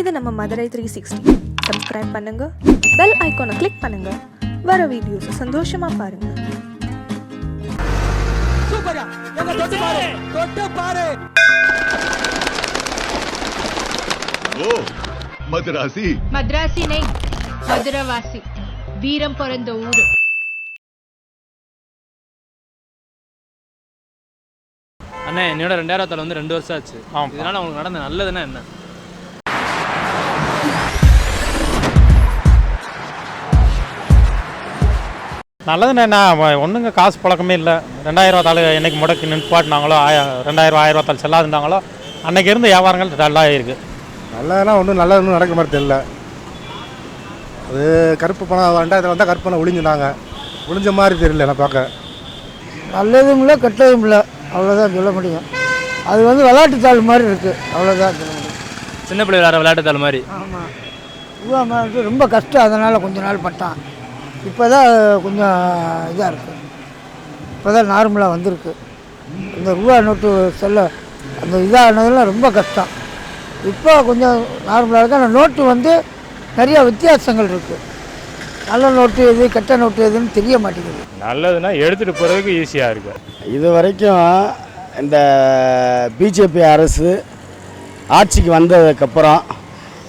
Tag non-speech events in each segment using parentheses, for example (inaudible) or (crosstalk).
இது நம்ம Madurai three sixty subscribe பண்ணுங்க. பெல் ஐக்கானை கிளிக் பண்ணுங்க. வர வீடியோஸ் சந்தோஷமா பாருங்க. ஓ மதராசி. மதராசி நை மதுரவாசி. வீரம் பிறந்த ஊரு. அண்ணே என்னோட ரெண்டாயிரத்துல வந்து ரெண்டு வருஷம் ஆச்சு. இதனால உங்களுக்கு நடந்த நல்லதுன்னா என்ன? நல்லதுண்ணே என்ன ஒன்றுங்க காசு பழக்கமே இல்லை. ரெண்டாயிரம் ரூபா தாள் என்னைக்கு முடக்கி நின்பாட்டினாங்களோ ஆய ரெண்டாயிரம் ஆயிரம் ரூபா தாள் செல்லாதுந்தாங்களோ அன்னைக்கு இருந்து வியாபாரங்கள் டல்லாக இருக்குது நல்லதுனா ஒன்றும் நல்லது ஒன்றும் நடக்க மாதிரி தெரியல. அது கருப்பு பணம் ரெண்டாயிரத்தில் வந்தால் கருப்பு பணம் ஒளிஞ்சுனாங்க. ஒளிஞ்ச மாதிரி தெரியல நான் பார்க்க. நல்லதும் இல்லை கெட்டதும் இல்லை. அவ்வளோதான் சொல்ல முடியும். அது வந்து விளையாட்டுத்தாள் மாதிரி இருக்குது அவ்வளோதான் சொல்ல முடியும். சின்ன பிள்ளை விளையாட விளையாட்டுத்தாள் மாதிரி. ஆமாம் ரொம்ப கஷ்டம் அதனால் கொஞ்ச நாள் பட்டான். இப்போ தான் கொஞ்சம் இதாக இருக்குது இப்போ தான் நார்மலாக வந்திருக்கு. இந்த ரூபா நோட்டு செல்ல அந்த இதானதெல்லாம் ரொம்ப கஷ்டம். இப்போ கொஞ்சம் நார்மலாக இருக்குது அந்த நோட்டு வந்து நிறைய வித்தியாசங்கள் இருக்குது நல்ல நோட்டு எது கெட்ட நோட்டு எதுன்னு தெரிய மாட்டேங்குது. நல்லதுன்னா எடுத்துகிட்டு போகிறதுக்கு ஈஸியாக இருக்குது இது வரைக்கும் இந்த பிஜேபி அரசு ஆட்சிக்கு வந்ததுக்கப்புறம்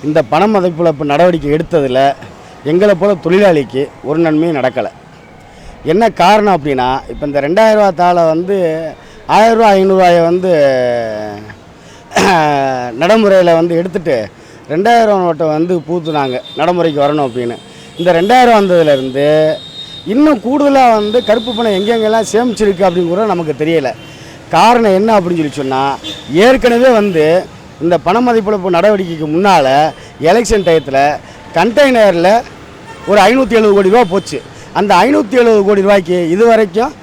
இந்த பண மதிப்பிழப்பு நடவடிக்கை எடுத்ததில் எங்களை போல தொழிலாளிக்கு ஒரு நன்மையும் நடக்கலை. என்ன காரணம் அப்படின்னா இப்போ இந்த ரெண்டாயிரரூவா தாளை வந்து ஆயிரரூவா ஐநூறுரூவாயை வந்து (clears throat) நடைமுறையில் வந்து எடுத்துட்டு ரெண்டாயிரம் நோட்டை வந்து பூத்துனாங்க நடைமுறைக்கு வரணும் அப்படின்னு. இந்த ரெண்டாயிரம் வந்ததுலேருந்து இன்னும் கூடுதலாக வந்து கருப்பு பணம் எங்கெங்கெல்லாம் சேமிச்சிருக்கு அப்படிங்கிற நமக்கு தெரியலை. காரணம் என்ன அப்படின்னு சொல்லி சொன்னால் ஏற்கனவே வந்து இந்த பண மதிப்பிழப்பு நடவடிக்கைக்கு முன்னால் எலெக்ஷன் டயத்தில் கண்டெய்னரில் ஒரு ஐநூற்றி எழுபது கோடி ரூபா போச்சு. அந்த ஐநூற்றி எழுபது கோடி ரூபாய்க்கு இது வரைக்கும்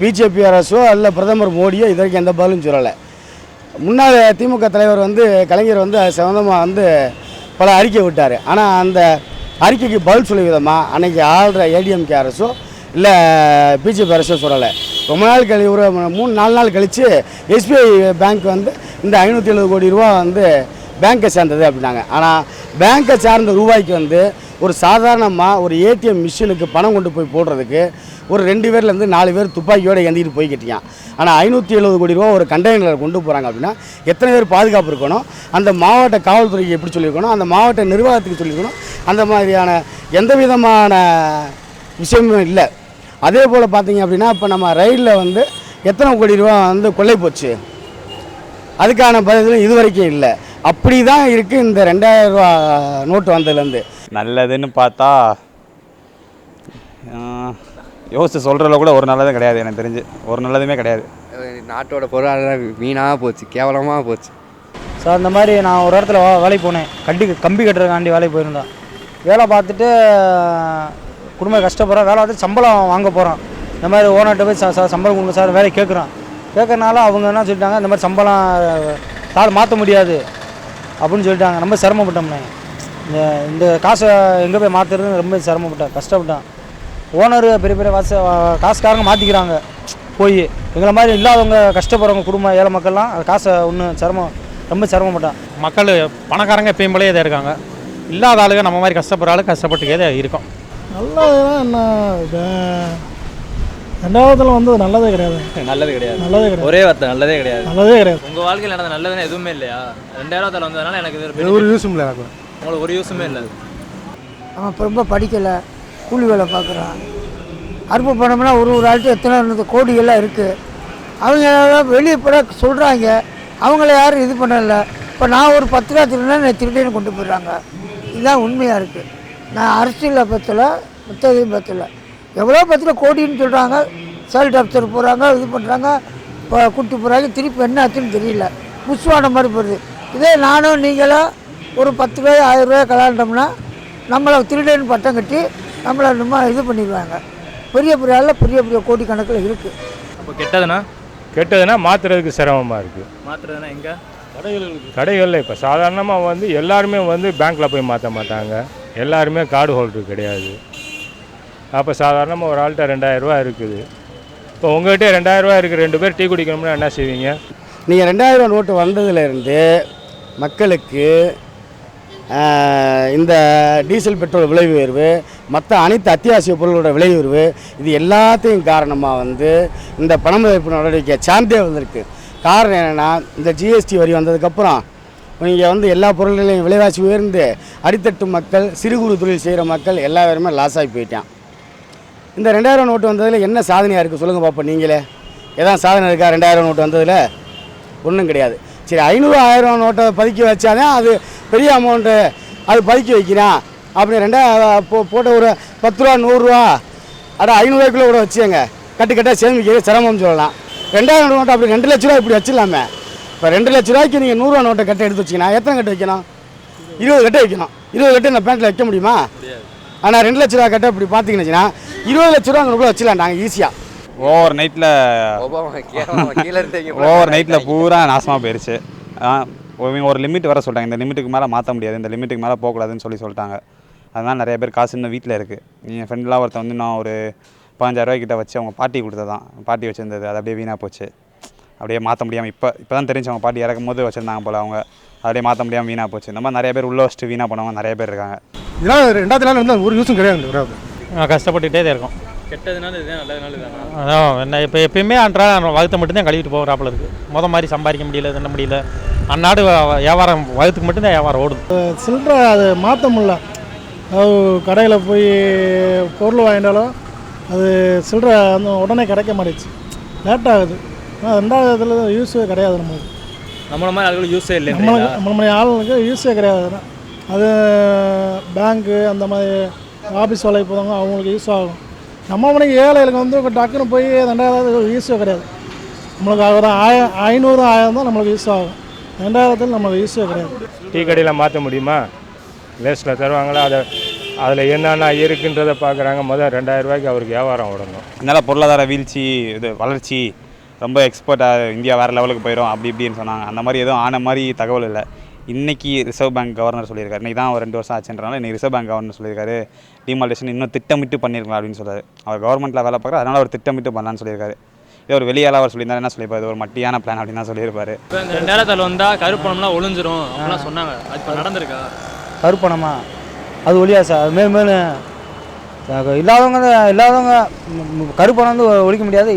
பிஜேபி அரசோ அல்ல பிரதமர் மோடியோ இது வரைக்கும் எந்த பதிலும் சொல்லலை. முன்னாள் திமுக தலைவர் வந்து கலைஞர் வந்து சம்மந்தமாக வந்து பல அறிக்கை விட்டார். ஆனால் அந்த அறிக்கைக்கு பதில் சொல்லி விதமாக அன்றைக்கி ஆள்ற ஏடிஎம்கே அரசோ இல்லை பிஜேபி அரசோ சொல்லலை. ரொம்ப நாள் கழி ஒரு மூணு நாலு நாள் கழித்து எஸ்பிஐ பேங்க் வந்து இந்த ஐநூற்றி எழுபது கோடி ரூபா வந்து பேங்க்கை சேர்ந்தது அப்படின்னாங்க. ஆனால் பேங்க்கை சார்ந்த ரூபாய்க்கு வந்து ஒரு சாதாரணமாக ஒரு ஏடிஎம் மிஷினுக்கு பணம் கொண்டு போய் போடுறதுக்கு ஒரு ரெண்டு பேர்லேருந்து நாலு பேர் துப்பாக்கியோடு ஏந்திட்டு போய்கிட்டியான் ஆனால் ஐநூற்றி எழுபது கோடி ரூபா ஒரு கண்டெய்னரில் கொண்டு போகிறாங்க அப்படின்னா எத்தனை பேர் பாதுகாப்பு இருக்கணும்? அந்த மாவட்ட காவல்துறைக்கு எப்படி சொல்லியிருக்கணும்? அந்த மாவட்ட நிர்வாகத்துக்கு சொல்லியிருக்கணும்? அந்த மாதிரியான எந்த விதமான விஷயமும் இல்லை. அதே போல் பார்த்தீங்க அப்படின்னா இப்போ நம்ம ரயிலில் வந்து எத்தனை கோடி ரூபா வந்து கொள்ளை போச்சு? அதுக்கான பதிலும் இது வரைக்கும் இல்லை. அப்படி தான் இருக்குது இந்த ரெண்டாயிரம் ரூபா நோட்டு வந்ததுலேருந்து நல்லதுன்னு பார்த்தா யோசிச்சு சொல்கிறதுல கூட ஒரு நல்லதும் கிடையாது எனக்கு தெரிஞ்சு. ஒரு நல்லதுமே கிடையாது. நாட்டோட பொருளாதாரம் வீணாக போச்சு கேவலமாக போச்சு. ஸோ அந்த மாதிரி நான் ஒரு இடத்துல வா- வேலைக்கு போனேன். கட்டி கம்பி கட்டுறதுக்காண்டி வேலைக்கு போயிருந்தேன் வேலை பார்த்துட்டு குடும்பம் கஷ்டப்படுறோம் வேலை பார்த்து சம்பளம் வாங்க போகிறோம் இந்த மாதிரி ஓனர்கிட்ட போய் ச- ச- சம்பளம் கொடுங்க சார் வேலைக்கு கேட்குறோம். கேட்கறனால அவங்க என்ன சொல்லிட்டாங்க இந்த மாதிரி சம்பளம் தாள் மாற்ற முடியாது அப்படின்னு சொல்லிட்டாங்க. ரொம்ப சிரமப்பட்டோம்னே. இந்த இந்த காசை எங்கே போய் மாற்றுறது ரொம்ப சிரமப்பட்டேன் கஷ்டப்பட்டேன். ஓனர் பெரிய பெரிய காசு காசுக்காரங்க மாற்றிக்கிறாங்க போய் எங்களை மாதிரி இல்லாதவங்க கஷ்டப்படுறவங்க குடும்பம் ஏழை மக்கள்லாம் அது காசை ஒன்றும் சிரமம் ரொம்ப சிரமப்பட்டேன். மக்கள் பணக்காரங்க எப்பயும் போலயே தான் இருக்காங்க. இல்லாத ஆளுங்க நம்ம மாதிரி கஷ்டப்படுற ஆளு கஷ்டப்பட்டுக்கே தான் இருக்கோம். நல்லதுன்னா என்ன ரெண்டாவதுல வந்து நல்லதே கிடையாது. (laughs) நல்லது கிடையாது. நல்லதே கிடையாது. ஒரே வார்த்தை நல்லதே கிடையாது. நல்லதே கிடையாது. உங்க வாழ்க்கையில் நடந்த நல்லதுன்னு எதுவுமே இல்லையா? ரெண்டாயிரத்தால வந்ததுனால எனக்கு இது இது ஒரு யூஸும் இல்லை எனக்கு. உங்களுக்கு ஒரு யூஸுமே இல்லை. அவன் இப்போ ரொம்ப படிக்கலை கூலி வேலை பார்க்குறான். அறுப்பு பணம்னா ஒரு ஒரு ஆள்கிட்ட எத்தனை இருந்தது கோடியெல்லாம் இருக்குது அவங்க வெளியே போட சொல்கிறாங்க அவங்கள யாரும் இது பண்ணல. இப்போ நான் ஒரு பத்து ரூபா திருடினா என்னை திருடின்னு கொண்டு போயிடுறாங்க. இதுதான் உண்மையாக இருக்குது நான் அரசியலில் பற்றல மற்றதையும் பற்றல எவ்வளோ பத்துல கோடின்னு சொல்கிறாங்க சைல்டு ஆஃபீஸர் போகிறாங்க இது பண்ணுறாங்க இப்போ கூட்டி போகிறாங்க திருப்பி என்ன ஆச்சுன்னு தெரியல. புஷ்வான மாதிரி போடுது இதே நானும் நீங்களும் ஒரு பத்து ரூபாய் ஆயிரம் ரூபாய் கலாண்டோம்னா நம்மளை திருடன்னு பட்டம் கட்டி நம்மளை நம்ம இது பண்ணிடுவாங்க. பெரிய பெரிய ஆளில் பெரிய பெரிய கோடி கணக்கில் இருக்குது அப்போ கெட்டதுன்னா? கெட்டதுன்னா மாற்றுறதுக்கு சிரமமாக இருக்குது மாத்துறதுன்னா எங்க? கடைகளில் இப்போ சாதாரணமாக வந்து எல்லாருமே வந்து பேங்க்கில் போய் மாற்ற மாட்டாங்க. எல்லாருமே கார்டு ஹோல்டர் கிடையாது. அப்போ சாதாரணமாக ஒரு ஆள்கிட்ட ரெண்டாயிரரூவா இருக்குது. இப்போ உங்கள்கிட்ட ரெண்டாயிரரூவா இருக்குது ரெண்டு பேர் டீ குடிக்கணும்னா என்ன செய்வீங்க? நீங்கள் ரெண்டாயிரம் நோட்டு வந்ததுலேருந்து மக்களுக்கு இந்த டீசல் பெட்ரோல் விலை உயர்வு மற்ற அனைத்து அத்தியாவசிய பொருளோட விலை உயர்வு இது எல்லாத்தையும் காரணமாக வந்து இந்த பணமதிப்பு நடவடிக்கை சார்ந்தே வந்திருக்கு. காரணம் என்னென்னா இந்த ஜிஎஸ்டி வரி வந்ததுக்கப்புறம் நீங்கள் வந்து எல்லா பொருள்களையும் விலைவாசி உயர்ந்து அடித்தட்டு மக்கள் சிறு குறு தொழில் செய்கிற மக்கள் எல்லா பேருமே லாஸ் ஆகி போயிட்டான். இந்த ரெண்டாயிரம் நோட்டு வந்ததில் என்ன சாதனையாக இருக்குது சொல்லுங்கள் பார்ப்போம் நீங்களே. எதாவது சாதனை இருக்கா? ரெண்டாயிரம் நோட்டு வந்ததில்? ஒன்றும் கிடையாது. சரி ஐநூறு ஆயிரம் நோட்டை பதுக்கி வச்சாலே அது பெரிய அமௌண்ட்டு அது பதுக்கி வைக்கிறேன். அப்படி ரெண்டா போ போட்ட ஒரு பத்து ரூபா நூறுரூவா அட ஐநூறுவாய்க்குள்ளே கூட வச்சுங்க கட்டு கட்டாக சேமிக்கிறது சிரமம்னு சொல்லலாம். ரெண்டாயிரம் நோட்டை அப்படி ரெண்டு லட்ச ரூபா இப்படி வச்சிடலாமே. இப்போ ரெண்டு லட்ச ரூபாய்க்கு நீங்கள் நூறுரூவா நோட்டை கட்டை எடுத்து வச்சிங்கன்னா எத்தனை கட்டு வைக்கணும்? இருபது கட்டை வைக்கணும். இருபது கட்டை இந்த பேண்ட்டில் வைக்க முடியுமா? ஆனால் ரெண்டு லட்ச ரூபா கட்டை இப்படி பார்த்தீங்கன்னு இருபது லட்ச ரூபா கூட வச்சிடலாம் நாங்கள் ஈஸியாக ஓவர் நைட்டில் ஓவர் நைட்டில் பூரா நாசமாக போயிடுச்சு இவங்க ஒரு லிமிட் வர சொல்லிட்டாங்க இந்த லிமிட்டுக்கு மேலே மாற்ற முடியாது. இந்த லிமிட்டுக்கு மேலே போகக்கூடாதுன்னு சொல்லி சொல்லிட்டாங்க. அதனால் நிறைய பேர் காசு இன்னும் வீட்டில் இருக்குது என் ஃப்ரெண்ட்லாம் ஒருத்தன் வந்து நான் ஒரு பதினஞ்சாயிரரூவா கிட்ட வச்சு அவங்க பாட்டி கொடுத்ததான். பாட்டி வச்சுருந்தது. அது அப்படியே வீணாக போச்சு. அப்படியே மாற்ற முடியாமல் இப்போ இப்போ தான் தெரிஞ்சு அவங்க பாட்டி இறக்கும் போது வச்சுருந்தாங்க போல் அவங்க. அப்படியே மாற்ற முடியாமல் வீணாக போச்சு. இந்த மாதிரி நிறைய பேர் உள்ள வச்சுட்டு வீணாக போனவங்க நிறைய பேர் இருக்காங்க. இதெல்லாம் ரெண்டாவது நாள் வந்து ஒரு யூஸும் கிடையாது கஷ்டப்பட்டுகிட்டே தான் இருக்கோம். கெட்டதுனால இதுதான் நல்லதுனால இதுதானா அதான் என்ன இப்போ எப்பயுமே அன்றாட வகுத்தை மட்டும்தான் கழுவிட்டு போகிறாப்புல இருக்குது முத மாதிரி சம்பாதிக்க முடியல தண்ண முடியல. அந்நாடு வியாபாரம் வகுத்துக்கு மட்டும்தான் வியாபாரம் ஓடுது. சில்லற அது மாற்ற முடியல. அது கடையில் போய் பொருள் வாங்கிட்டாலும் அது சில்லற அந்த உடனே கிடைக்க மாட்டேச்சு லேட் ஆகுது. ஆனால் ரெண்டாவது இதில் யூஸே கிடையாது நம்மளுக்கு. நம்மள மாதிரி ஆளுகள் யூஸே இல்லை நம்மளுக்கு நம்மள மாதிரி ஆளுங்களுக்கு யூஸே கிடையாது. அது பேங்க்கு அந்த மாதிரி ஆஃபீஸ் வேலைக்கு போகிறவங்க அவங்களுக்கு யூஸ் ஆகும். நம்ம மணிக்கு ஏழைகளுக்கு வந்து இப்போ டக்குன்னு போய் ரெண்டாயிரம் யூஸே கிடையாது. நம்மளுக்கு ஒரு ஆய ஐநூறு ஆயிரம் தான் நம்மளுக்கு யூஸ் ஆகும். ரெண்டாயிரத்தில் நம்மளுக்கு யூஸே கிடையாது. டீ கடையில் மாற்ற முடியுமா? லேஸில் தருவாங்களா? அதை அதில் என்னென்ன இருக்குன்றதை பார்க்குறாங்க முதல் ரெண்டாயிரம் ரூபாய்க்கு அவருக்கு வியாபாரம் விடணும் அதனால் பொருளாதார வீழ்ச்சி இது வளர்ச்சி ரொம்ப எக்ஸ்போர்ட்டாக இந்தியா வேறு லெவலுக்கு போயிடும் அப்படி இப்படின்னு சொன்னாங்க. அந்த மாதிரி எதுவும் ஆன மாதிரி தகவல் இல்லை. இன்றைக்கி ரிசர்வ் பேங்க் கவர்னர் சொல்லியிருக்காரு. இன்றைக்கி தான் ஒரு ரெண்டு வருஷம் ஆச்சுன்றனால இன்றைக்கி ரிசர்வ் பேங்க் கவர்னர் சொல்லியிருக்காரு. டிமாலிட்டேஷன் இன்னும் திட்டமிட்டு பண்ணியிருக்கலாம் அப்படின்னு சொல்றாரு. அவர் கவர்மெண்ட்டில் வேலை பார்க்குற அதனால் அவர் திட்டமிட்டு பண்ணலான்னு சொல்லியிருக்காரு. இதே ஒரு வெளியால் அவர் சொல்லியிருந்தா என்ன சொல்லியிருப்பாரு? இது ஒரு மட்டியான பிளான் அப்படின்னு தான் சொல்லியிருப்பாரு. இப்போ இந்த ரெண்டாயிரத்தில் வந்தால் கருப்பணம்லாம் ஒளிஞ்சிரும் அப்படிலாம் சொன்னாங்க. அது இப்போ நடந்திருக்கா? கருப்பணமா அது ஒழியா சார்? மேலும் மேலும் இல்லாதவங்க தான் இல்லாதவங்க கருப்பணம் வந்து ஒழிக்க முடியாது.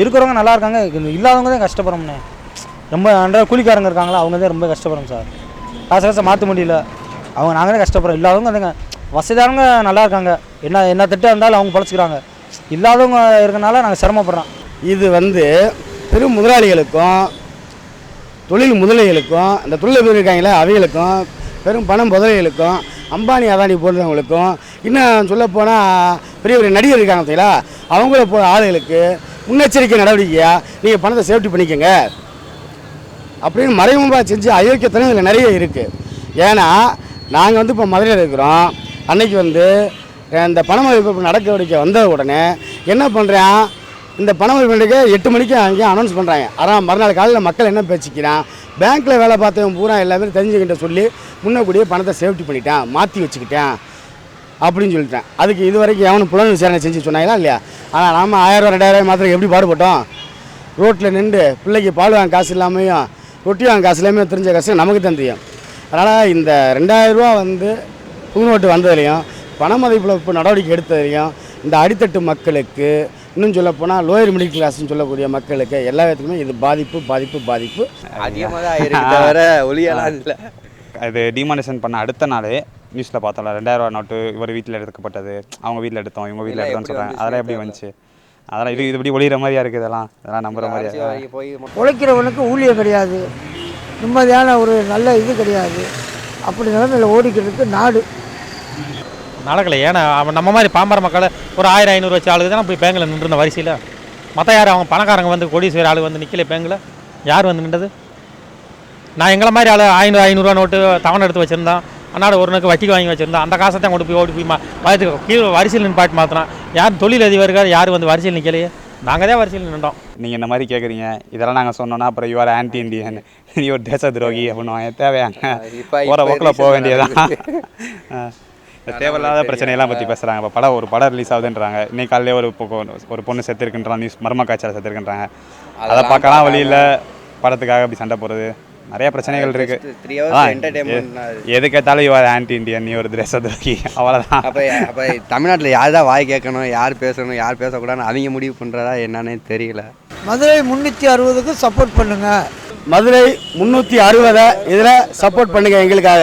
இருக்கிறவங்க நல்லா இருக்காங்க. இல்லாதவங்க தான் கஷ்டப்படுறோம்ண்ணே ரொம்ப அன்றாட கூலிக்காரங்க இருக்காங்களா? அவங்க தான் ரொம்ப கஷ்டப்படுறோம் சார். காசு காசை மாற்ற முடியல. அவங்க நாங்களே கஷ்டப்படுறோம். இல்லாதவங்க அதுங்க வசதியானவங்க நல்லா இருக்காங்க. என்ன என்ன திட்டம் இருந்தாலும் அவங்க பழச்சிக்கிறாங்க. இல்லாதவங்க இருக்கனால நாங்கள் சிரமப்படுறோம். இது வந்து பெரும் முதலாளிகளுக்கும் தொழில் முதலிகளுக்கும் இந்த தொழில் இருக்காங்களே அவைகளுக்கும் பெரும் பணம் முதலிகளுக்கும் அம்பானி அதானி போன்றவங்களுக்கும் இன்னும் சொல்லப்போனால் பெரிய பெரிய நடிகர் இருக்காங்க பார்த்தீங்களா? அவங்கள போகிற ஆளுகளுக்கு முன்னெச்சரிக்கை நடவடிக்கையாக நீங்கள் பணத்தை சேஃப்டி பண்ணிக்கோங்க. அப்படின்னு மறைமுகமாக செஞ்சு அயோக்கியத்தனம் இதில் நிறைய இருக்குது ஏன்னா நாங்கள் வந்து இப்போ மதுரையில் இருக்கிறோம். அன்னைக்கு வந்து இந்த பணமதிப்பு நடவடிக்கை வந்த உடனே என்ன பண்ணுறேன் இந்த பணமதிப்பு எட்டு மணிக்கு அங்கேயும் அனௌன்ஸ் பண்ணுறாங்க ஆனால் மறுநாள் காலையில் மக்கள் என்ன பேசிக்கிறான்? பேங்க்கில் வேலை பார்த்தவன் பூரா எல்லாமே தெரிஞ்சுக்கிட்ட சொல்லி முன்னக்கூடியே பணத்தை சேஃப்டி பண்ணிட்டேன் மாற்றி வச்சுக்கிட்டேன் அப்படின்னு சொல்லிட்டேன். அதுக்கு இது வரைக்கும் எவனும் புலன் விசாரணை செஞ்சு சொன்னாங்களா இல்லையா? ஆனால் நாம் ஆயிரம் ரெண்டாயிரம் மாத்திரம் எப்படி பாடுபட்டோம்? ரோட்டில் நின்று பிள்ளைக்கு பால் வாங்க காசு இல்லாமையும் ரொட்டி வாங்க காசு இல்லாமல் தெரிஞ்ச கஷ்டம் நமக்கு தான் தெரியும். அதனால் இந்த ரெண்டாயிரம் ரூபா வந்து புது நோட்டு வந்ததுலையும் பண மதிப்பில் இப்போ நடவடிக்கை எடுத்ததுலையும் இந்த அடித்தட்டு மக்களுக்கு இன்னும் சொல்லப்போனால் லோயர் மிடில் கிளாஸ்னு சொல்லக்கூடிய மக்களுக்கு எல்லா விதத்துக்குமே இது பாதிப்பு பாதிப்பு பாதிப்பு. அதிகமாக தவிர ஒளியெல்லாம் இல்லை. அது டிமானிஷன் பண்ண அடுத்த நாளே நியூஸில் பார்த்தோம்ல ரெண்டாயிரம் ரூபா நோட்டு இவர் வீட்டில் எடுக்கப்பட்டது அவங்க வீட்டில் எடுத்தோம் இவங்க வீட்டில் எடுத்தோம்னு சொல்கிறாங்க அதெல்லாம் எப்படி வந்துச்சு? அதெல்லாம் இது இப்படி ஒளிகிற மாதிரியா இருக்குது இதெல்லாம்? இதெல்லாம் நம்புற மாதிரியா? போய் உழைக்கிறவனுக்கு ஊழியம் கிடையாது. நிம்மதியான ஒரு நல்ல இது கிடையாது. அப்படி நிலைமையில் ஓடிக்கிட்டு இருக்கு நாடு. நடக்கலை ஏன்னா அவன் நம்ம மாதிரி பாமர மக்களை ஒரு ஆயிரம் ஐநூறு வச்சு ஆளுக்கு தானே போய் பேங்கில் நின்றுருந்த வரிசையில்? மற்ற யார் அவங்க பணக்காரங்க வந்து கோடீஸ்வரர் ஆளு வந்து நிற்கல பேங்கில்? யார் வந்து நின்றது? நான் எங்களை மாதிரி ஆள் ஐநூறு ஐநூறுரூவா நோட்டு தவணை எடுத்து வச்சுருந்தான். அன்னாட ஒரு நாளுக்கு வட்டிக்கு வாங்கி வச்சுருந்தான் அந்த காசை தான் கொண்டு போய் ஓடி போய் மா கீழே வரிசையில் நிப்பாட்டி மாற்றினான் யார் தொழில் அதிபர்கள் யார் வந்து வரிசையில் நிற்கலையே நாங்கள் தான் வரிசையில் நின்றோம் நீங்கள் இந்த மாதிரி கேட்குறீங்க இதெல்லாம் நாங்கள் சொன்னோன்னா அப்புறம் யூஆர் ஆன்டி இண்டியன் நீ ஒரு தேச துரோகி அப்படின்னு தேவையாங்க போகிற போக்கில் போக வேண்டியதான் தேவையில்லாத பிரச்சனையெல்லாம் பற்றி பேசுகிறாங்க இப்போ படம் ஒரு படம் ரிலீஸ் ஆகுதுன்றாங்க. இன்னைக்கு காலையிலே ஒரு ஒரு பொண்ணு செத்துருக்குன்றான் நியூஸ் மர்ம காய்ச்சல் செத்துருக்குன்றாங்க. அதை பார்க்கலாம் வழியில் படத்துக்காக அப்படி சண்டை போடுறது. நிறைய பிரச்சனைகள் இருக்கு. எது கேட்டாலும் இவர் ஆன்டி இண்டியன் நீ ஒரு தேசத்துறக்கி அவ்வளோதான் அப்போ அப்போ தமிழ்நாட்டில் யார் தான் வாய் கேட்கணும் யார் பேசணும் யார் பேசக்கூடாதுன்னு அவங்க முடிவு பண்ணுறதா என்னன்னே தெரியல. மதுரை முந்நூற்றி அறுபதுக்கு சப்போர்ட் பண்ணுங்கள் மதுரை முந்நூற்றி அறுபதை இதில் சப்போர்ட் பண்ணுங்க எங்களுக்காக.